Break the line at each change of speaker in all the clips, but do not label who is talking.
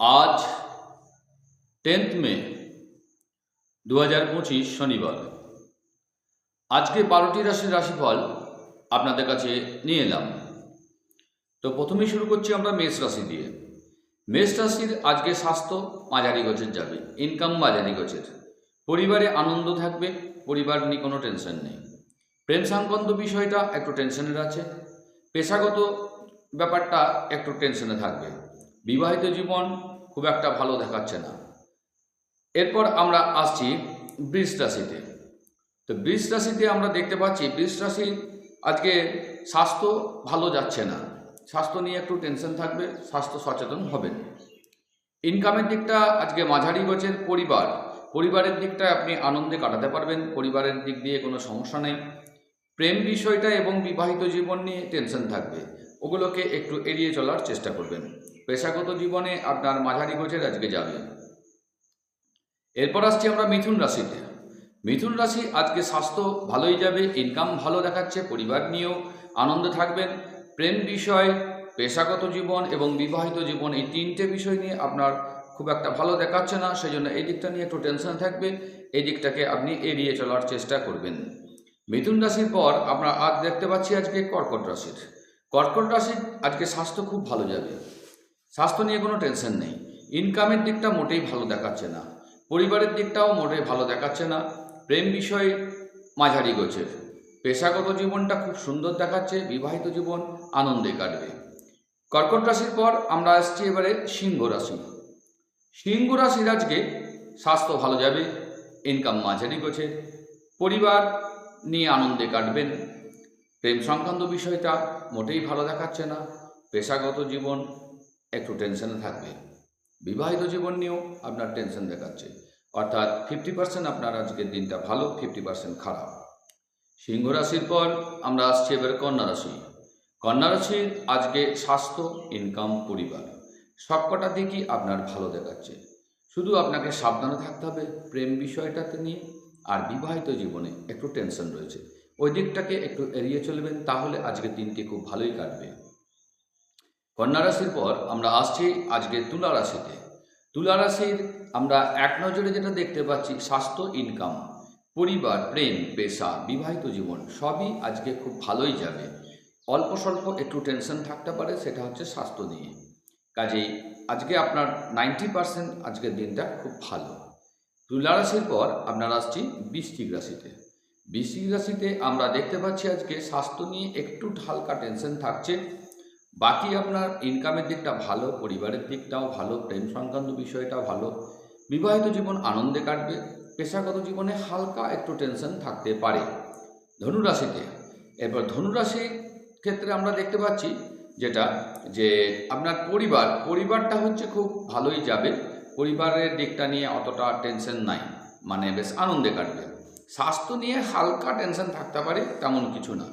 আজ টেন্থ মে দু হাজার পঁচিশ শনিবার। আজকে বারোটি রাশির রাশিফল আপনাদের কাছে নিয়ে এলাম। তো প্রথমেই শুরু করছি আমরা মেষ রাশি দিয়ে। মেষ রাশির আজকে স্বাস্থ্য মাঝারি গোছের যাবে ইনকাম মাঝারি গোছের পরিবারে আনন্দ থাকবে, পরিবার নিয়ে কোনো টেনশন নেই। প্রেম সংক্রান্ত বিষয়টা একটু টেনশনের আছে, পেশাগত ব্যাপারটা একটু টেনশনে থাকবে। বিবাহিত জীবন খুব একটা ভালো দেখাচ্ছে না। এরপর আমরা আসছি বৃষ রাশিতে। তো বৃষ রাশিতে আমরা দেখতে পাচ্ছি বৃষ রাশির আজকে স্বাস্থ্য ভালো যাচ্ছে না। স্বাস্থ্য নিয়ে একটু টেনশন থাকবে, স্বাস্থ্য সচেতন হবেন। ইনকামের দিকটা আজকে মাঝারি গোছের পরিবার। পরিবারের দিকটা আপনি আনন্দে কাটাতে পারবেন, পরিবারের দিক দিয়ে কোনো সমস্যা নেই। প্রেম বিষয়টা এবং বিবাহিত জীবন নিয়ে টেনশন থাকবে। ওগুলোকে একটু এড়িয়ে চলার চেষ্টা করবেন। পেশাগত জীবনে আপনার মাঝারি গোছের আজকে যাবে। এরপর আসছি আমরা মিথুন রাশিতে। মিথুন রাশি আজকে স্বাস্থ্য ভালোই যাবে ইনকাম ভালো দেখাচ্ছে, পরিবার নিয়েও আনন্দে থাকবেন। প্রেম বিষয়, পেশাগত জীবন এবং বিবাহিত জীবন এই তিনটে বিষয় নিয়ে আপনার খুব একটা ভালো দেখাচ্ছে না সেই জন্য এই দিকটা নিয়ে একটু টেনশন থাকবে। এই দিকটাকে আপনি এড়িয়ে চলার চেষ্টা করবেন। মিথুন রাশির পর আমরা আজ দেখতে পাচ্ছি আজকে কর্কট রাশির। কর্কট রাশির আজকে স্বাস্থ্য খুব ভালো যাবে। স্বাস্থ্য নিয়ে কোনো টেনশন নেই। ইনকামের দিকটা মোটেই ভালো দেখাচ্ছে না। পরিবারের দিকটাও মোটেই ভালো দেখাচ্ছে না। প্রেম বিষয়ে মাঝারি গোছের পেশাগত জীবনটা খুব সুন্দর দেখাচ্ছে। বিবাহিত জীবন আনন্দে কাটবে। কর্কট রাশির পর আমরা আসছি এবারে সিংহ রাশি। সিংহ রাশির আজকে স্বাস্থ্য ভালো যাবে ইনকাম মাঝারি গোছের পরিবার নিয়ে আনন্দে কাটবেন। প্রেম সংক্রান্ত বিষয়টা মোটেই ভালো দেখাচ্ছে না। পেশাগত জীবন একটু টেনশনে থাকবে। বিবাহিত জীবন নিয়েও আপনার টেনশন দেখাচ্ছে। অর্থাৎ ফিফটি পার্সেন্ট আপনার আজকের দিনটা ভালো ফিফটি পার্সেন্ট খারাপ। সিংহ রাশির পর আমরা আসছি এবার কন্যা রাশি। কন্যা রাশির আজকে স্বাস্থ্য ইনকাম পরিবার, সবকটা দিকই আপনার ভালো দেখাচ্ছে। শুধু আপনাকে সাবধানে থাকতে হবে প্রেম বিষয়টাতে নিয়ে আর বিবাহিত জীবনে একটু টেনশন রয়েছে। ওই দিকটাকে একটু এড়িয়ে চলবেন, তাহলে আজকের দিনটি খুব ভালোই কাটবে। কন্যা রাশির পর আমরা আসছি আজকে তুলা রাশিতে। তুলা রাশির আমরা এক নজরে যেটা দেখতে পাচ্ছি, স্বাস্থ্য ইনকাম পরিবার, প্রেম, পেশা, বিবাহিত জীবন, সবই আজকে খুব ভালোই যাবে। অল্প স্বল্প একটু টেনশন থাকতে পারে, সেটা হচ্ছে স্বাস্থ্য নিয়ে। কাজেই আজকে আপনার নাইনটি পার্সেন্ট আজকের দিনটা খুব ভালো। তুলা রাশির পর আপনার আসছি বৃশ্চিক রাশিতে। বৃশ্চিক রাশিতে আমরা দেখতে পাচ্ছি আজকে স্বাস্থ্য নিয়ে একটু হালকা টেনশন থাকছে। বাকি আপনার ইনকামের দিকটা ভালো, পরিবারের দিকটাও ভালো, প্রেম সংক্রান্ত বিষয়টাও ভালো। বিবাহিত জীবন আনন্দে কাটবে, পেশাগত জীবনে হালকা একটু টেনশন থাকতে পারে। ধনুরাশিতে, এরপর ধনুরাশির ক্ষেত্রে আমরা দেখতে পাচ্ছি যেটা, যে আপনার পরিবার, পরিবারটা হচ্ছে খুব ভালোই যাবে। পরিবারের দিকটা নিয়ে অতটা টেনশন নাই মানে বেশ আনন্দে কাটবে। স্বাস্থ্য নিয়ে হালকা টেনশন থাকতে পারে তেমন কিছু না।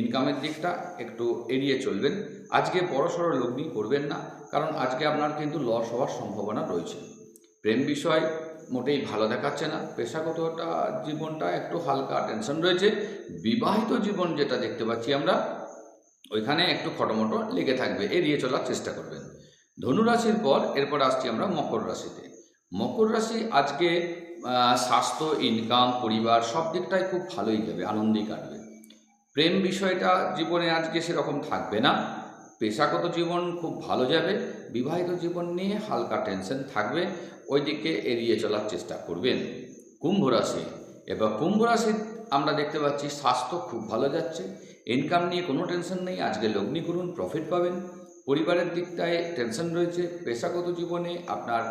ইনকামের দিকটা একটু এড়িয়ে চলবেন। আজকে বড় সড়ো লগ্নি করবেন না, কারণ আজকে আপনার কিন্তু লস হওয়ার সম্ভাবনা রয়েছে। প্রেম বিষয় মোটেই ভালো দেখাচ্ছে না। পেশাগতটা জীবনটা একটু হালকা টেনশন রয়েছে। বিবাহিত জীবন যেটা দেখতে পাচ্ছি আমরা, ওইখানে একটু খটোমটো লেগে থাকবে, এড়িয়ে চলার চেষ্টা করবেন। ধনুরাশির পর এরপর আসছি আমরা মকর রাশিতে। মকর রাশি আজকে স্বাস্থ্য ইনকাম পরিবার, সব দিকটাই খুব ভালোই যাবে, আনন্দেই কাটবে। প্রেম বিষয়টা জীবনে আজকে সেরকম থাকবে না। পেশাগত জীবন খুব ভালো যাবে, বিবাহিত জীবন নিয়ে হালকা টেনশন থাকবে ওই দিকে এড়িয়ে চলার চেষ্টা করবেন। কুম্ভ রাশি, এবার কুম্ভ রাশি আমরা দেখতে পাচ্ছি স্বাস্থ্য খুব ভালো যাচ্ছে ইনকাম নিয়ে কোনো টেনশন নেই, আজকে লগ্নি করুন প্রফিট পাবেন। পরিবারের দিকটায় টেনশন রয়েছে, পেশাগত জীবনে আপনার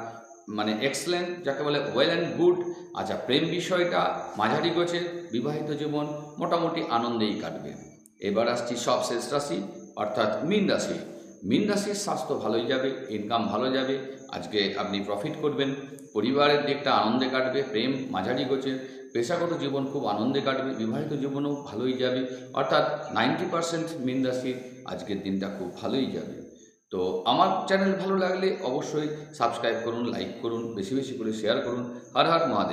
মানে এক্সেলেন্ট যাকে বলে ওয়েল অ্যান্ড গুড আচ্ছা প্রেম বিষয়টা মাঝারি গোছে, বিবাহিত জীবন মোটামুটি আনন্দেই কাটবে। এবার আসছি সব শেষ রাশি, অর্থাৎ মীন রাশি। মীন রাশির স্বাস্থ্য ভালোই যাবে ইনকাম ভালো যাবে, আজকে আপনি প্রফিট করবেন। পরিবারের দিকটা আনন্দে কাটবে, প্রেম মাঝারি গোছে, পেশাগত জীবন খুব আনন্দে কাটবে, বিবাহিত জীবনও ভালোই যাবে। অর্থাৎ নাইনটি পার্সেন্ট মীন রাশির আজকের দিনটা খুব ভালোই যাবে। তো আমার চ্যানেল ভালো লাগলে অবশ্যই সাবস্ক্রাইব করুন লাইক করুন, বেশি বেশি করে শেয়ার করুন। হর হর মহাদেব।